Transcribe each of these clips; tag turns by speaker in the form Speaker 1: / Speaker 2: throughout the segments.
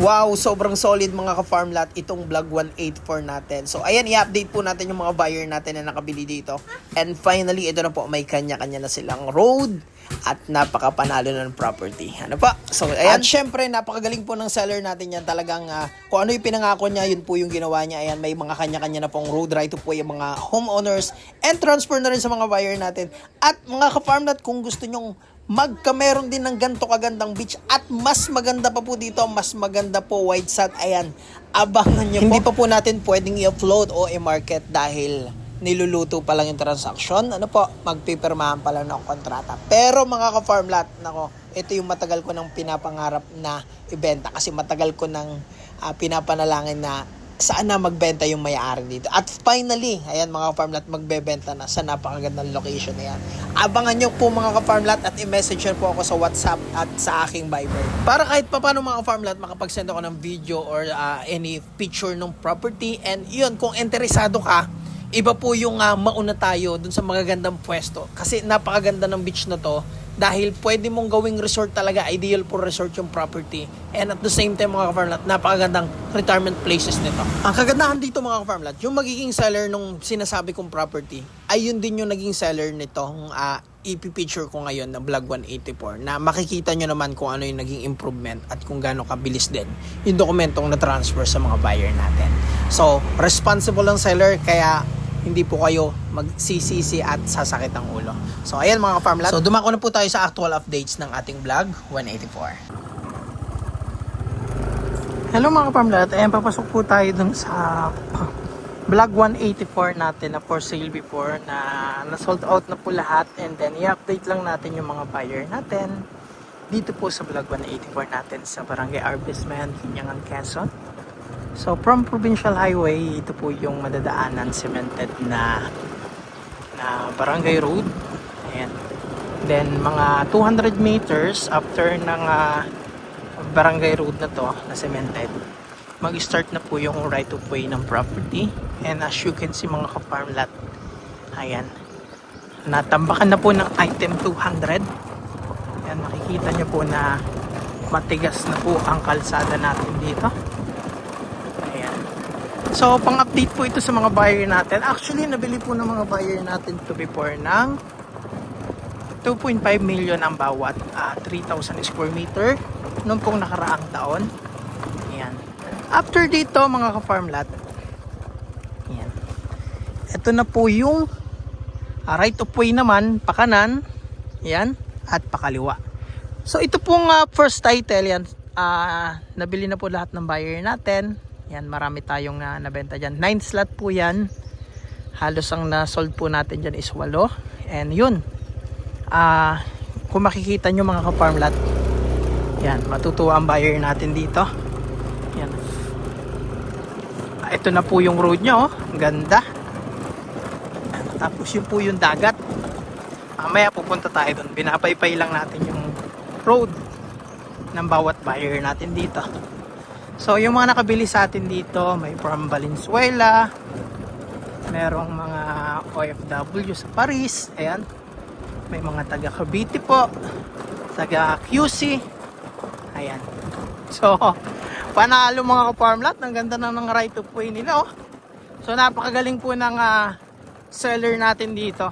Speaker 1: Wow, sobrang solid mga ka-farm lot itong vlog 184 natin. So ayan, i-update po natin yung mga buyer natin na nakabili dito. And finally, ito na po, may kanya-kanya na silang road at napakapanalo ng property. Ano pa? So ayan, at syempre, napakagaling po ng seller natin yan. Talagang ah, kung ano yung pinangako niya, yun po yung ginawa niya. Ayan, may mga kanya-kanya na pong road right to po yung mga homeowners and transfer na rin sa mga buyer natin. At mga ka-farm lot, kung gusto nyong magkameron din ng ganto kagandang beach at mas maganda pa po dito, mas maganda po white sand. Ayan, abangan nyo po. Hindi pa po natin pwedeng i-upload o i-market dahil niluluto pa lang yung transaction. Ano po, magpipirmahan pa lang ng kontrata. Pero mga ka-farm lot, nako, ito yung matagal ko nang pinapangarap na ibenta kasi matagal ko nang ah, pinapanalangin na saan na magbenta yung may-ari dito. At finally, ayan mga ka-farmlat, magbebenta na sa napakagandang location na yan. Abangan nyo po mga ka-farmlat at i-message nyo po ako sa WhatsApp at sa aking Viber. Para kahit pa paano mga ka-farmlat, makapag-send ako ng video or ah, any picture ng property. And yun, kung interesado ka, iba po yung ah, mauna tayo dun sa magagandang pwesto. Kasi napakaganda ng beach na to dahil pwede mong gawing resort talaga, ideal for resort yung property. And at the same time mga ka-farmlat, napakagandang retirement places nito. Ang kagandahan dito mga ka-farmlat, yung magiging seller nung sinasabi kong property, ay yun din yung naging seller nitong uh, ipipicture ko ngayon na Vlog 184 na makikita nyo naman kung ano yung naging improvement at kung gaano kabilis din yung dokumentong na-transfer sa mga buyer natin. So, responsible ang seller kaya hindi po kayo magsisisi at sasakit ang ulo. So, ayan mga ka-farm lot. So, dumako na po tayo sa actual updates ng ating vlog 184. Hello mga ka-farm lot. Ayan, papasok po tayo dun sa vlog 184 natin na for sale before na na-sold out na po lahat and then i-update lang natin yung mga buyer natin dito po sa vlog 184 natin sa Barangay Arbisman, Kinyangan, Quezon. So from Provincial Highway, ito po yung madadaanan cemented na na barangay road. Ayan. Then mga 200 meters after ng ah, barangay road na to na cemented, mag-start na po yung right of way ng property. And as you can see mga ka-farm lot, ayan, natambakan na po ng item 200. Ayan, makikita nyo po na matigas na po ang kalsada natin dito. So, pang-update po ito sa mga buyer natin. Actually, nabili po ng mga buyer natin to before ng 2.5 million ang bawat ah, 3,000 square meter noong pong nakaraang taon. Ayan. After dito, mga ka-farm lot, ayan. Ito na po yung ah, right of way naman, pakanan, ayan, at pakaliwa. So, ito pong ah, first title, yan, ah, nabili na po lahat ng buyer natin. Yan, marami tayong na nabenta dyan. 9 slot po yan. Halos ang na-sold po natin dyan is 8. And yun, ah kung makikita nyo mga ka-farm lot, yan, matutuwa ang buyer natin dito. Yan. Ah, ito na po yung road nyo, oh. Ganda. Tapos yun po yung dagat. Mamaya pupunta tayo doon. Binapaypay lang natin yung road ng bawat buyer natin dito. So, yung mga nakabili sa atin dito, may from Valenzuela, merong mga OFW sa Paris, ayan. May mga taga Cavite po, taga QC, ayan. So, panalo mga ka-farmlat, ang ganda ng right of way nila, oh. So, napakagaling po ng ah, seller natin dito.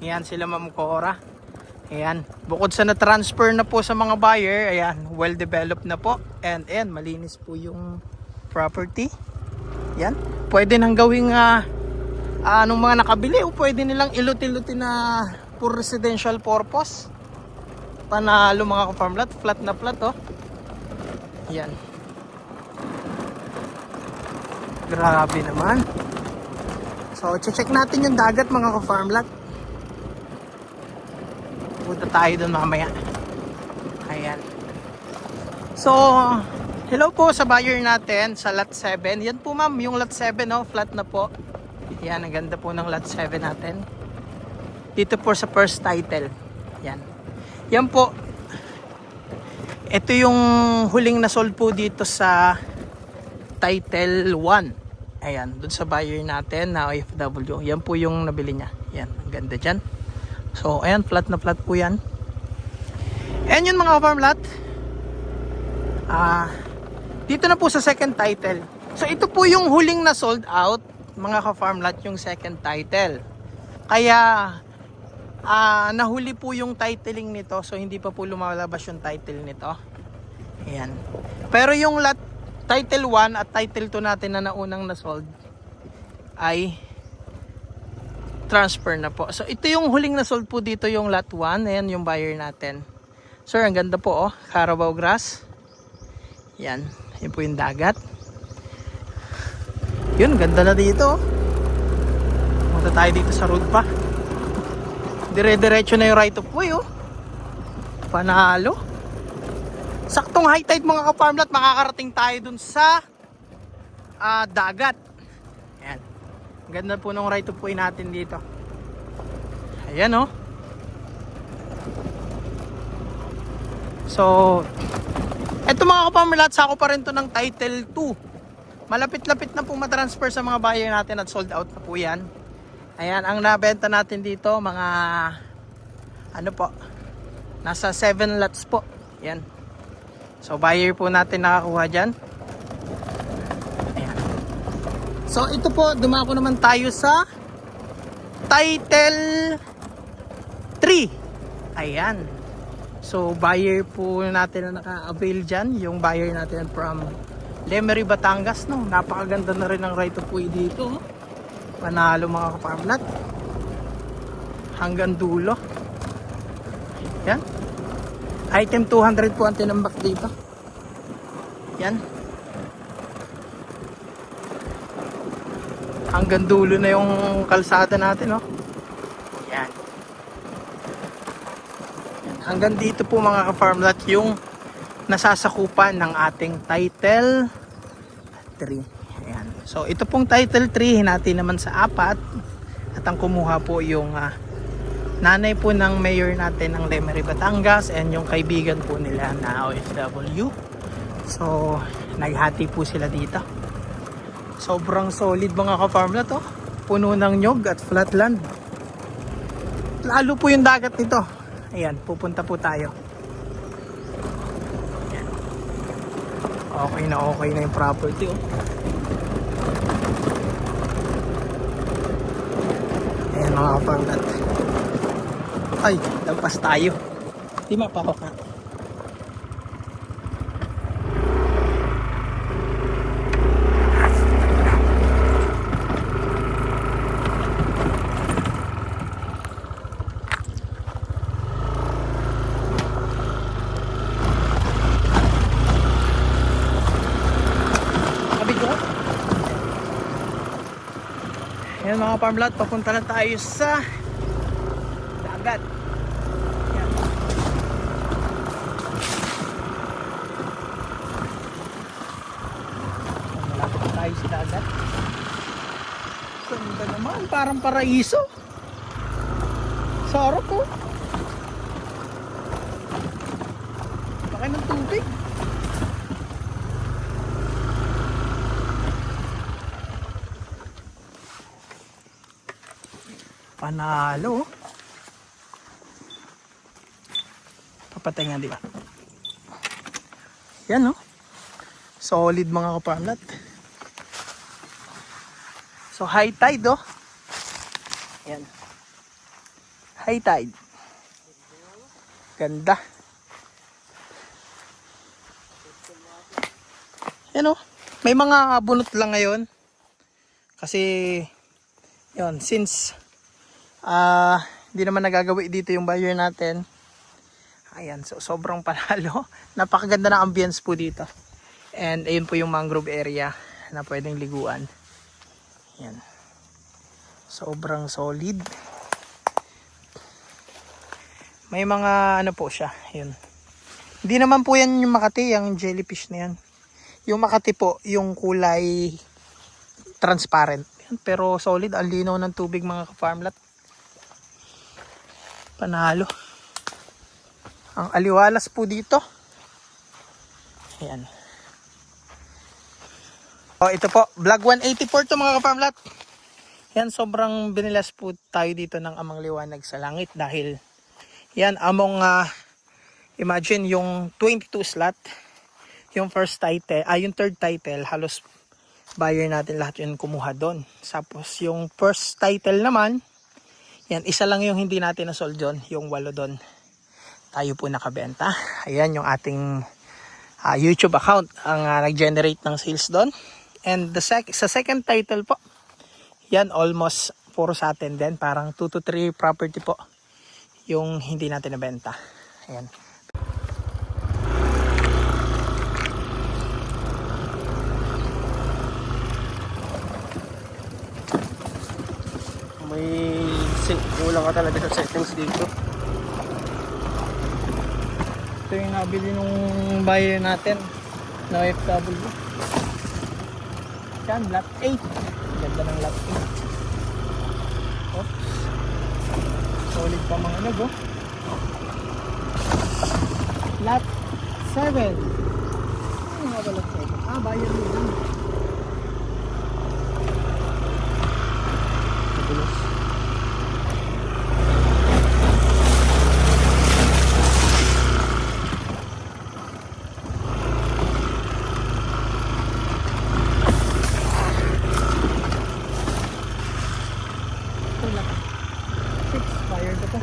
Speaker 1: Ayan sila Ma'am Cora. Ayan, bukod sa na-transfer na po sa mga buyer, ayan, well developed na po. And ayan, malinis po yung property. Ayan, pwede nang gawing ah anong mga nakabili o pwede nilang iluti-luti na for residential purpose. Panalo mga ka-farm lot, flat na flat oh. Ayan. Grabe naman. So, check natin yung dagat mga ka-farm lot. Punta tayo doon mamaya. Ayan. So, hello po sa buyer natin sa lot 7. Yan po ma'am, yung lot 7 no, flat na po. Yan, ang ganda po ng lot 7 natin. Dito po sa first title. Yan. Yan po. Ito yung huling na sold po dito sa title 1. Ayan, doon sa buyer natin na OFW. Yan po yung nabili niya. Yan, ang ganda dyan. So, ayan, flat na flat po yan. And yun mga farm lot. Ah, Dito na po sa second title. So ito po yung huling na sold out, mga ka-farm lot, yung second title. Kaya ah nahuli po yung titling nito, so hindi pa po lumalabas yung title nito. Ayan. Pero yung lot title 1 at title 2 natin na naunang na-sold ay transfer na po. So ito yung huling na-sold po dito yung lot 1. Ayan yung buyer natin. Sir, ang ganda po oh. Carabao grass. Yan. Yan po yung dagat. Yun, ganda na dito. oh. Punta tayo dito sa road pa. Dire-diretso na yung right of way oh. Panalo. Saktong high tide mga ka-farmlat, makakarating tayo dun sa ah, dagat. Ganda po ng right of way natin dito. Ayan oh. So, eto mga ka-farmlat, sako pa rin to ng title 2. Malapit-lapit na po matransfer sa mga buyer natin at sold out na po yan. Ayan, ang nabenta natin dito, mga ano po, nasa 7 lots po. Yan. So, buyer po natin nakakuha dyan. Ayan. So, ito po, dumako naman tayo sa title 3. Ayan. So, buyer po natin na naka-avail dyan. Yung buyer natin from Lemery, Batangas. No? Napakaganda na rin ang right of way dito. Panalo mga kaparmlat. Hanggang dulo. Yan. Item 200 po ang tinambak dito. Yan. Hanggang dulo na yung kalsada natin, oh. Yan. Yan. Hanggang dito po mga ka-farmlat yung nasasakupan ng ating title 3. Ayan. So ito pong title 3 hinati naman sa apat at ang kumuha po yung ah, nanay po ng mayor natin ng Lemery Batangas and yung kaibigan po nila na OFW. So naghati po sila dito. Sobrang solid mga ka-farmlat oh. Puno ng nyog at flatland. Lalo po yung dagat nito. Ayan, pupunta po tayo. Ayan. Okay na okay na yung property oh. Ayan mga kapanglat. Ay, lampas tayo. Di mapakok na. Sabi ko. Ayan mga farmlot, papunta na tayo sa dagat. Ayan. Malapit na parang paraiso. Sarap po. Laki ng tubig. Panalo. Papatay nga, di ba? Yan, no? Solid mga kaparlat. So, high tide, oh. Yan. High tide. Ganda. Yan, oh. May mga bunot lang ngayon. Kasi, yon since ah hindi naman nagagawi dito yung buyer natin. Ayan, so sobrang panalo. Napakaganda ng ambience po dito. And ayun po yung mangrove area na pwedeng liguan. Ayan. Sobrang solid. May mga ano po siya. Yun. Hindi naman po yan yung Makati, yung jellyfish na yan. Yung Makati po, yung kulay transparent. Yan, pero solid, ang linaw ng tubig mga ka-farmlat. Panalo. Ang aliwalas po dito. Ayan. Oh, ito po, vlog 184 to mga ka-farmlat. Yan, sobrang binilas po tayo dito ng amang liwanag sa langit dahil yan, among ah, imagine yung 22 slot, yung first title, ah, yung third title, halos buyer natin lahat yun kumuha doon. Tapos yung first title naman, yan, isa lang yung hindi natin na-sold doon, yung walo doon. Tayo po nakabenta. Ayan yung ating ah, YouTube account ang ah, nag-generate ng sales doon. And the sec sa second title po, yan almost puro sa atin din. Parang 2 to 3 property po yung hindi natin nabenta. Ayan.
Speaker 2: May kulang ka talaga sa settings dito.
Speaker 1: Ito yung nabili nung buyer natin na OFW. Yan, lot 8. Ganda ng lot 8. Oops. Solid pa mga nag, oh. Lot 7. Ano ba lot 7? Ah, buyer mo yun. Magulos. Ito lot 6, buyer ko to.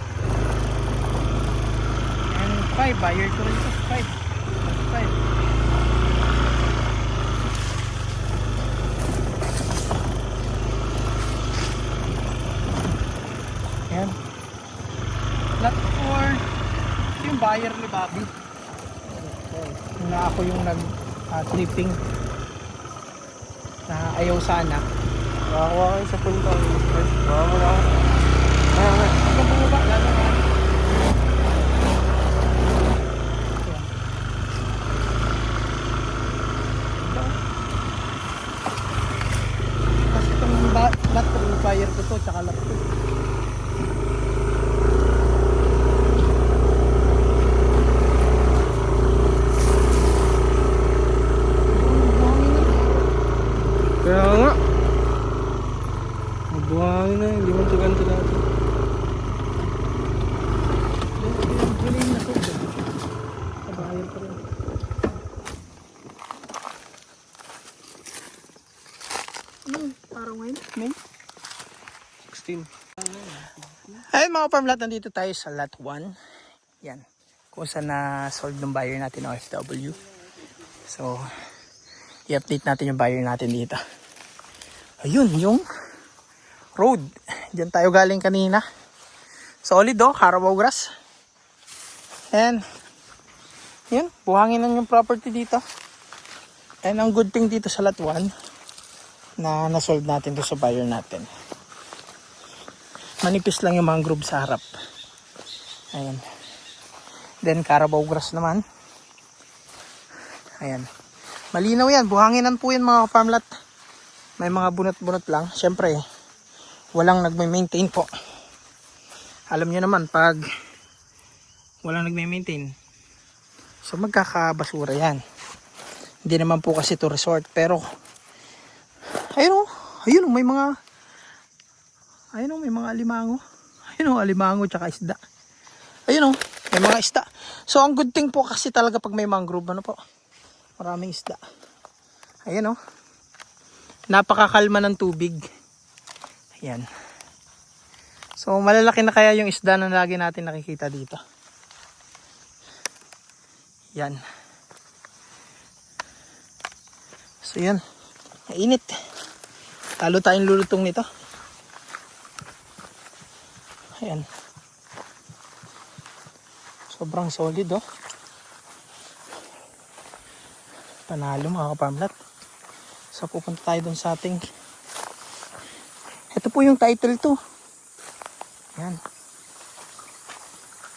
Speaker 1: And 5, buyer ko rin to. 5. 5. Ayan. Lot 4. Ito yung buyer ni Bobby. Na ako yung nag ah, tripping na ayaw sana.
Speaker 2: Nakakuha kayo sa punta. Mo na ako. Kaya nga.
Speaker 1: Hanggang bumaba, lalo. Ito. Tapos itong ba- lot 3 fire ko to, tsaka lot 2.
Speaker 2: Kaya nga. Mabuhangin na. Hindi mo ito ganito natin.
Speaker 1: Huling na to. Kabayan ko rin. Hmm, parang ngayon. May
Speaker 2: 16.
Speaker 1: Ayun mga farm lot, nandito tayo sa lot 1. Yan. Kung saan na sold ng buyer natin OFW. So, i-update natin yung buyer natin dito. Ayun, yung road. Diyan tayo galing kanina. Solid oh, Carabao grass. And, yun, buhanginan yung property dito. And ang good thing dito sa lot 1, na nasold natin to sa buyer natin manipis lang yung mangrove sa harap. Ayan. Then Carabao grass naman. Ayan. Malinaw yan. Buhanginan po yan mga farmlat. May mga bunot-bunot lang. Siyempre, walang nagme-maintain po. Alam nyo naman, pag walang nagme-maintain, so magkakabasura yan. Hindi naman po kasi to resort. Pero, ayun o. Ayun o, may mga Ayun o, may mga alimango. Ayun o, alimango tsaka isda. Ayun o, may mga isda. So, ang good thing po kasi talaga pag may mangrove, ano po, maraming isda. Ayun o. Napakakalma ng tubig. Ayan. So, malalaki na kaya yung isda na lagi natin nakikita dito. Yan. So, yan. Mainit. Talo tayong lulutong nito. Ayan. Sobrang solid oh. Panalo mga kaparmlat. So pupunta tayo dun sa ating Ito po yung title 2. Ayan.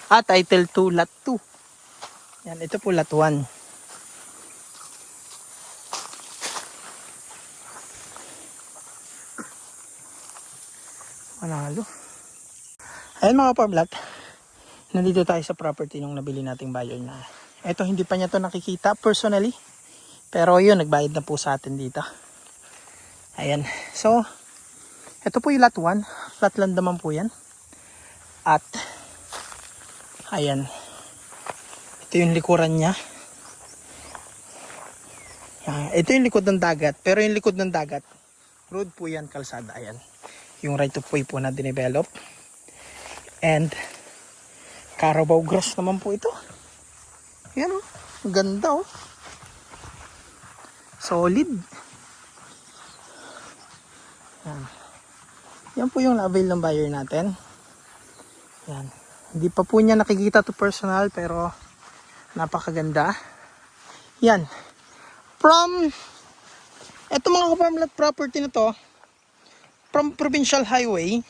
Speaker 1: Ah, title 2, lot 2. Yan, ito po lot 1. Panalo. Ayun mga pamlat, nandito tayo sa property nung nabili nating buyer na. Ito hindi pa niya to nakikita personally. Pero yun, nagbayad na po sa atin dito. Ayan. So, ito po yung lot 1. Flatland naman po yan. At, ayan. Ito yung likuran niya. Yan. Ito yung likod ng dagat. Pero yung likod ng dagat, road po yan, kalsada. Ayan. Yung right of way po na dinevelop. And, Carabao grass naman po ito. Yan oh. Ang Ganda oh. Solid. Yan. Yan po yung avail ng buyer natin. Yan. Hindi pa po niya nakikita to personal pero napakaganda. Yan. From eto mga kaparmlat property na to from provincial highway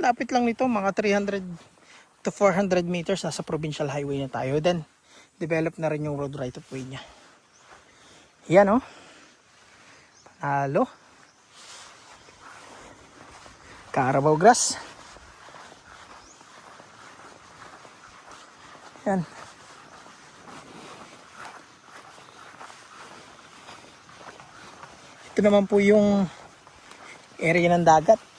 Speaker 1: lapit lang nito mga 300 to 400 meters. Nasa provincial highway na tayo. Then develop na rin yung road right of way niya. Yan oh. Panalo. Carabao grass. Yan. Ito naman po yung area ng dagat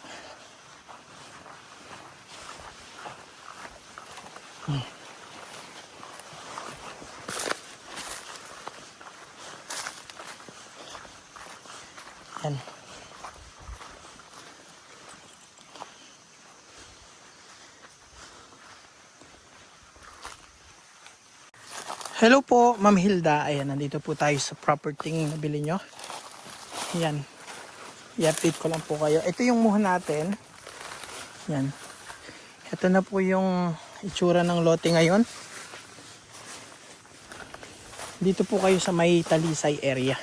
Speaker 1: Yan. Hello po, Ma'am Hilda. Ayan, nandito po tayo sa property na nabili nyo. Yan. I-update ko lang po kayo. Ito yung muha natin. Yan. Ito na po yung itsura ng lote ngayon. Dito po kayo sa may Talisay area.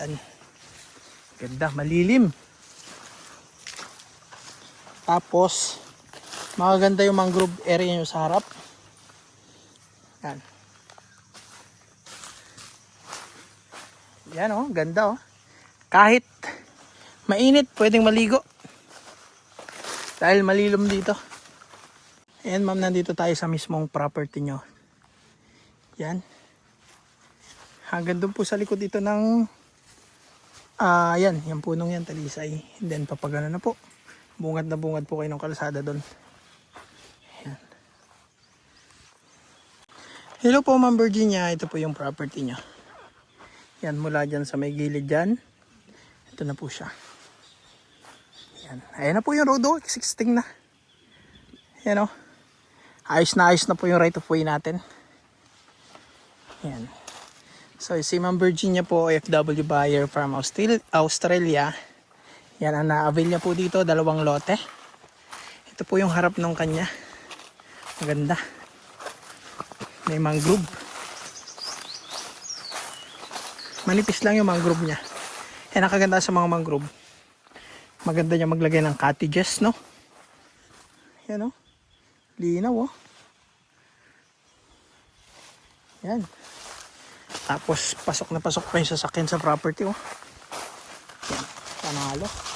Speaker 1: Yan. Ganda, malilim. Tapos, magaganda yung mangrove area nyo sa harap. Yan. Yan oh, ganda oh. Kahit mainit, pwedeng maligo. Dahil malilom dito. Ayan ma'am, nandito tayo sa mismong property nyo. Yan. Hanggang doon po sa likod dito ng Ah, yan, yung punong yan, talisay. And then papagano na po. Bungad na bungad po kayo ng kalsada doon. Yan. Hello po, Ma'am Virginia. Ito po yung property niya. Yan, mula dyan sa may gilid dyan. Ito na po siya. Yan. Ayan na po yung road, oh. 16 na. Yan, oh. Ayos na ayos na po yung right of way natin. Yan. So, si Ma'am Virginia po, OFW buyer from Australia. Yan ang na-avail niya po dito, dalawang lote. Ito po yung harap ng kanya. Maganda. May mangrove. Manipis lang yung mangrove niya. Yan ang kaganda sa mga mangrove. Maganda niya maglagay ng cottages, no? Yan, oh. Linaw, oh. Yan. Tapos, pasok na pasok pa yung sasakyan sa property, oh. Yan. Panalo.